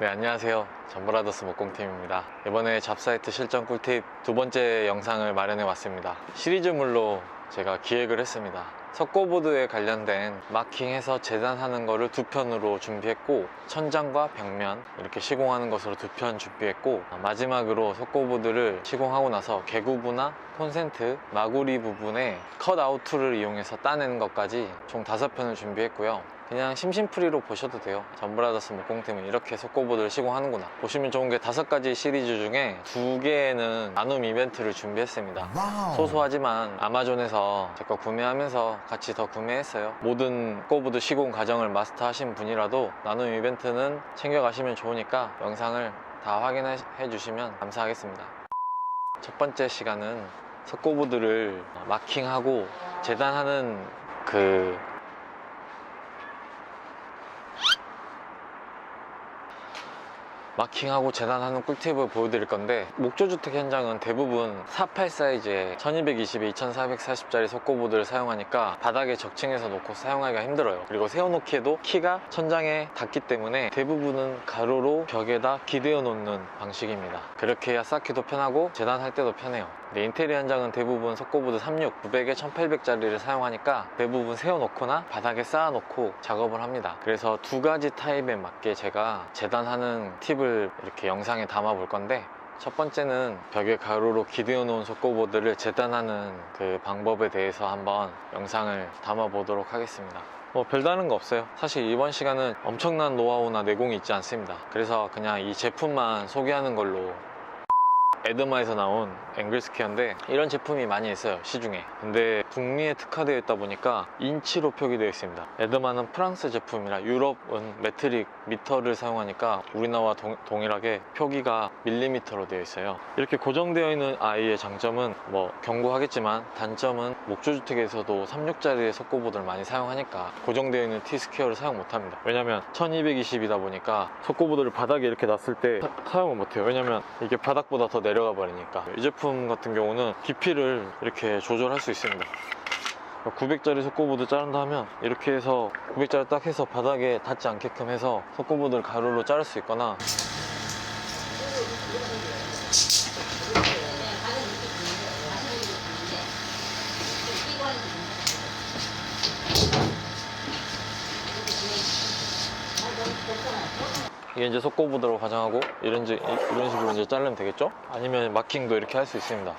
네, 안녕하세요. 전브라더스 목공팀입니다. 이번에 잡사이트 실전 꿀팁 두 번째 영상을 마련해 왔습니다. 시리즈물로 제가 기획을 했습니다. 석고보드에 관련된 마킹해서 재단하는 거를 두 편으로 준비했고 천장과 벽면 이렇게 시공하는 것으로 두 편 준비했고 마지막으로 석고보드를 시공하고 나서 개구부나 콘센트, 마구리 부분에 컷아웃 툴을 이용해서 따내는 것까지 총 다섯 편을 준비했고요. 그냥 심심풀이로 보셔도 돼요. 전브라더스 목공팀은 이렇게 석고보드를 시공하는구나. 보시면 좋은 게 다섯 가지 시리즈 중에 두 개는 나눔 이벤트를 준비했습니다. 소소하지만 아마존에서 제거 구매하면서 같이 더 구매했어요. 모든 꼬부드 시공 과정을 마스터하신 분이라도 나눔 이벤트는 챙겨가시면 좋으니까 영상을 다 확인해 주시면 감사하겠습니다. 첫 번째 시간은 석고보드를 마킹하고 재단하는 그 마킹하고 재단하는 꿀팁을 보여드릴 건데 목조주택 현장은 대부분 48 사이즈의 1220에 2440짜리 석고보드를 사용하니까 바닥에 적층해서 놓고 사용하기가 힘들어요. 그리고 세워놓기에도 키가 천장에 닿기 때문에 대부분은 가로로 벽에다 기대어 놓는 방식입니다. 그렇게 해야 쌓기도 편하고 재단할 때도 편해요 인테리어 현장은 대부분 석고보드 36, 900에 1800짜리를 사용하니까 대부분 세워놓거나 바닥에 쌓아놓고 작업을 합니다. 그래서 두 가지 타입에 맞게 제가 재단하는 팁을 이렇게 영상에 담아 볼 건데 첫 번째는 벽에 가로로 기대어 놓은 석고보드를 재단하는 그 방법에 대해서 한번 영상을 담아 보도록 하겠습니다. 뭐 별다른 거 없어요. 사실 이번 시간은 엄청난 노하우나 내공이 있지 않습니다. 그래서 그냥 이 제품만 소개하는 걸로 에드마에서 나온 앵글스퀘어인데 이런 제품이 많이 있어요 시중에. 근데 북미에 특화되어 있다 보니까 인치로 표기되어 있습니다. 에드마는 프랑스 제품이라 유럽은 메트릭 미터를 사용하니까 우리나라와 동, 동일하게 표기가 밀리미터로 되어 있어요. 이렇게 고정되어 있는 아이의 장점은 뭐 경고하겠지만 단점은 목조주택에서도 36짜리의 석고보드를 많이 사용하니까 고정되어 있는 T스퀘어를 사용 못합니다. 왜냐면 1220이다 보니까 석고보드를 바닥에 이렇게 놨을 때 사- 사용을 못해요. 왜냐면 이게 바닥보다 더 내려 가 버리니까. 이 제품 같은 경우는 깊이를 이렇게 조절할 수 있습니다. 900짜리 석고보드 자른다 하면 이렇게 해서 900짜리 딱 해서 바닥에 닿지 않게끔 해서 석고보드를 가로로 자를 수 있거나 이게 이제 속고보드로 가정하고 이런, 지- 이런 식으로 이제 자르면 되겠죠? 아니면 마킹도 이렇게 할 수 있습니다.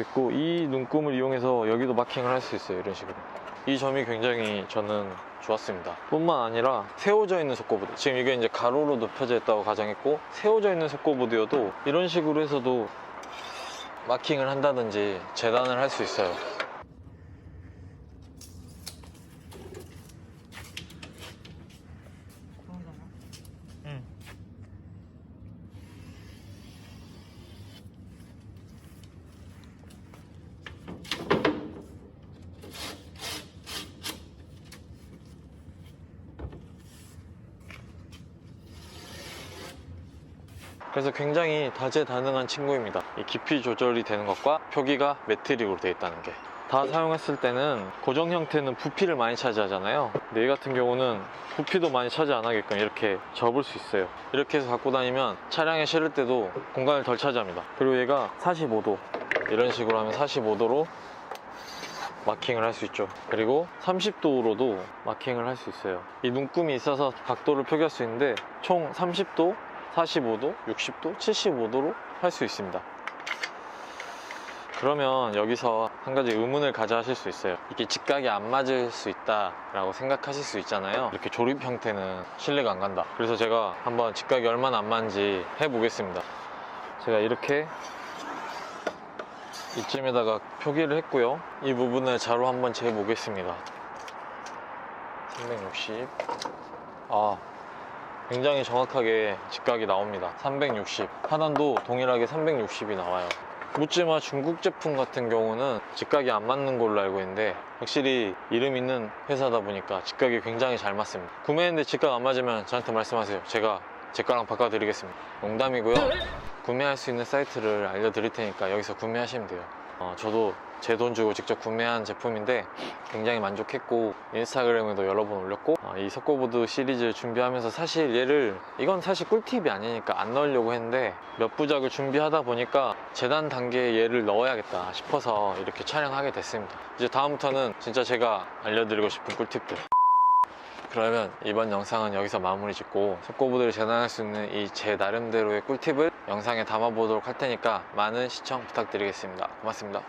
있고 이 눈금을 이용해서 여기도 마킹을 할 수 있어요. 이런 식으로. 이 점이 굉장히 저는 좋았습니다. 뿐만 아니라 세워져 있는 속고보드. 지금 이게 이제 가로로 눕혀져 있다고 가정했고 세워져 있는 속고보드여도 이런 식으로 해서도 마킹을 한다든지 재단을 할 수 있어요. 그래서 굉장히 다재다능한 친구입니다. 이 깊이 조절이 되는 것과 표기가 매트릭으로 되어 있다는 게. 다 사용했을 때는 고정 형태는 부피를 많이 차지하잖아요. 근데 얘 같은 경우는 부피도 많이 차지 안 하게끔 이렇게 접을 수 있어요. 이렇게 해서 갖고 다니면 차량에 실을 때도 공간을 덜 차지합니다. 그리고 얘가 45도 이런 식으로 하면 45도로 마킹을 할 수 있죠. 그리고 30도로도 마킹을 할 수 있어요. 이 눈금이 있어서 각도를 표기할 수 있는데 총 30도, 45도, 60도, 75도로 할 수 있습니다. 그러면 여기서 한 가지 의문을 가져 하실 수 있어요. 이게 직각이 안 맞을 수 있다 라고 생각하실 수 있잖아요. 이렇게 조립 형태는 신뢰가 안 간다. 그래서 제가 한번 직각이 얼마나 안 맞는지 해보겠습니다. 제가 이렇게 이쯤에다가 표기를 했고요. 이 부분을 자로 한번 재보겠습니다. 360. 아, 굉장히 정확하게 직각이 나옵니다. 360. 하단도 동일하게 360이 나와요. 묻지마 중국 제품 같은 경우는 직각이 안 맞는 걸로 알고 있는데 확실히 이름 있는 회사다 보니까 직각이 굉장히 잘 맞습니다. 구매했는데 직각 안 맞으면 저한테 말씀하세요. 제가 제 거랑 바꿔드리겠습니다. 농담이고요. 구매할 수 있는 사이트를 알려드릴 테니까 여기서 구매하시면 돼요. 어, 저도 제 돈 주고 직접 구매한 제품인데 굉장히 만족했고 인스타그램에도 여러 번 올렸고 어, 이 속고보드 시리즈 준비하면서 사실 얘를 이건 사실 꿀팁이 아니니까 안 넣으려고 했는데 몇 부작을 준비하다 보니까 재단 단계에 얘를 넣어야겠다 싶어서 이렇게 촬영하게 됐습니다. 이제 다음부터는 진짜 제가 알려드리고 싶은 꿀팁들. 그러면 이번 영상은 여기서 마무리 짓고 속고보드를 재단할 수 있는 이 제 나름대로의 꿀팁을 영상에 담아보도록 할 테니까 많은 시청 부탁드리겠습니다. 고맙습니다